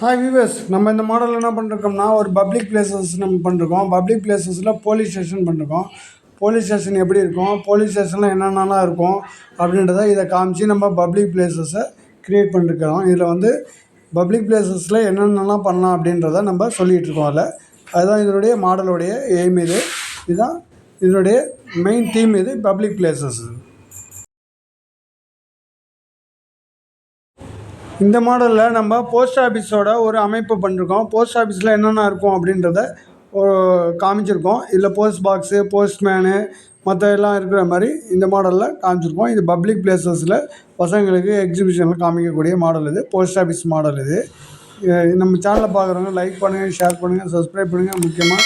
Hi viewers நம்ம இந்த model என்ன பண்ணிருக்கோம்னா ஒரு பப்ளிக் பிளேசஸ் நம்ம பண்ணிருக்கோம். பப்ளிக் பிளேசஸில் போலீஸ் ஸ்டேஷன் பண்ணிருக்கோம். போலீஸ் ஸ்டேஷன் எப்படி இருக்கும்? போலீஸ் ஸ்டேஷனில் என்னென்னலாம் இருக்கும்? அப்படின்றத இதை காமிச்சு நம்ம பப்ளிக் பிளேசஸை க்ரியேட் பண்ணிருக்கிறோம். இதில் வந்து பப்ளிக் பிளேசஸில் என்னென்னலாம் பண்ணலாம் அப்படின்றத நம்ம சொல்லிகிட்டு இருக்கோம் அதில். அதுதான் இதனுடைய மாடலுடைய எய்ம் இது. இதுதான் இதனுடைய மெயின் தீம் இது பப்ளிக் பிளேசஸ் இந்த மாடலில் நம்ம போஸ்ட் ஆஃபீஸோட ஒரு அமைப்பு பண்ணிருக்கோம். போஸ்ட் ஆஃபீஸில் என்னென்ன இருக்கும் அப்படின்றத காமிச்சிருக்கோம். இதில் போஸ்ட் பாக்ஸு போஸ்ட்மேனு மற்ற எல்லாம் இருக்கிற மாதிரி இந்த மாடலில் காமிச்சிருக்கோம். இது பப்ளிக் பிளேசஸில் பசங்களுக்கு எக்ஸிபிஷனில் காமிக்கக்கூடிய மாடல் இது போஸ்ட் ஆஃபீஸ் மாடல் இது. நம்ம சேனலை பார்க்குறவங்க லைக் பண்ணுங்கள் ஷேர் பண்ணுங்கள் சப்ஸ்கிரைப் பண்ணுங்கள் முக்கியமாக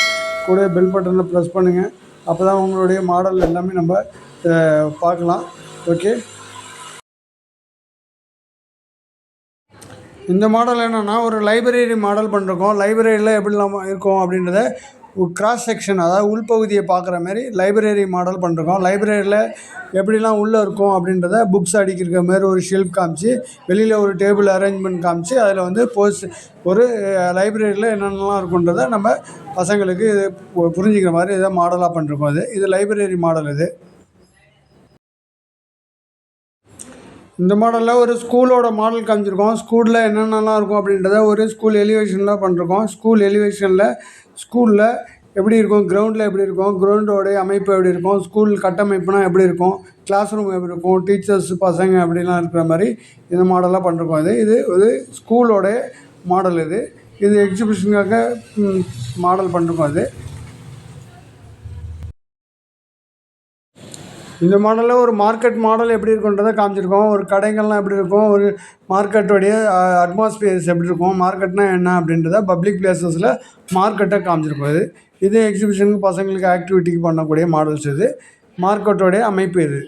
கூட பெல் பட்டனில் ப்ரெஸ் பண்ணுங்கள் அப்போ தான் உங்களுடைய மாடல் எல்லாமே நம்ம பார்க்கலாம். ஓகே இந்த மாடல் என்னென்னா ஒரு லைப்ரரி மாடல் பண்ணிருக்கோம் லைப்ரரியில் எப்படிலாம் இருக்கும் அப்படின்றத கிராஸ் செக்ஷன் அதாவது உள்பகுதியை பார்க்குற மாதிரி லைப்ரரி மாடல் பண்ணிருக்கோம் லைப்ரரியில் எப்படிலாம் உள்ளே இருக்கும் அப்படின்றத புக்ஸ் அடிக்கிற மாதிரி ஒரு ஷெல்ஃப் காமிச்சு வெளியில் ஒரு டேபிள் அரேஞ்ச்மெண்ட் காமிச்சு அதில் வந்து போஸ்ட் ஒரு லைப்ரரியில் என்னென்னலாம் இருக்குன்றத நம்ம பசங்களுக்கு இது புரிஞ்சுக்கிற மாதிரி இதை மாடலாக பண்ணிருக்கோம் இது இது லைப்ரரி மாடல் இது. இந்த மாடலில் ஒரு ஸ்கூலோட மாடல் காமிச்சிருக்கோம். ஸ்கூலில் என்னென்னலாம் இருக்கும் அப்படின்றத ஒரு ஸ்கூல் எலிவேஷனில் பண்ணிருக்கோம் ஸ்கூல் எலிவேஷனில் ஸ்கூலில் எப்படி இருக்கும்? கிரவுண்டில் எப்படி இருக்கும்? கிரவுண்டோடைய அமைப்பு எப்படி இருக்கும்? ஸ்கூல் கட்டமைப்புனா எப்படி இருக்கும்? கிளாஸ் ரூம் எப்படி இருக்கும்? டீச்சர்ஸ் பசங்க அப்படிலாம் இருக்கிற மாதிரி இந்த மாடலாக பண்ணிருக்கோம் இது இது ஒரு ஸ்கூலோட மாடல் இது. இது எக்ஸிபிஷனுக்காக மாடல் பண்ணிருக்கோம் இது. இந்த மாடலில் ஒரு மார்க்கெட் மாடல் எப்படி இருக்குன்றதை காமிச்சிருக்கோம். ஒரு கடைகள்லாம் எப்படி இருக்கும் ஒரு மார்க்கெட்டோடைய அட்மாஸ்பியர்ஸ் எப்படி இருக்கும் மார்க்கெட்னா என்ன அப்படின்றத பப்ளிக் பிளேசஸில் மார்க்கெட்டை காமிச்சிருக்கோம் இது. இது எக்ஸிபிஷனுக்கு பசங்களுக்கு ஆக்டிவிட்டிக்கு பண்ணக்கூடிய மாடல்ஸ் இது. மார்க்கெட்டோடைய அமைப்பு இது.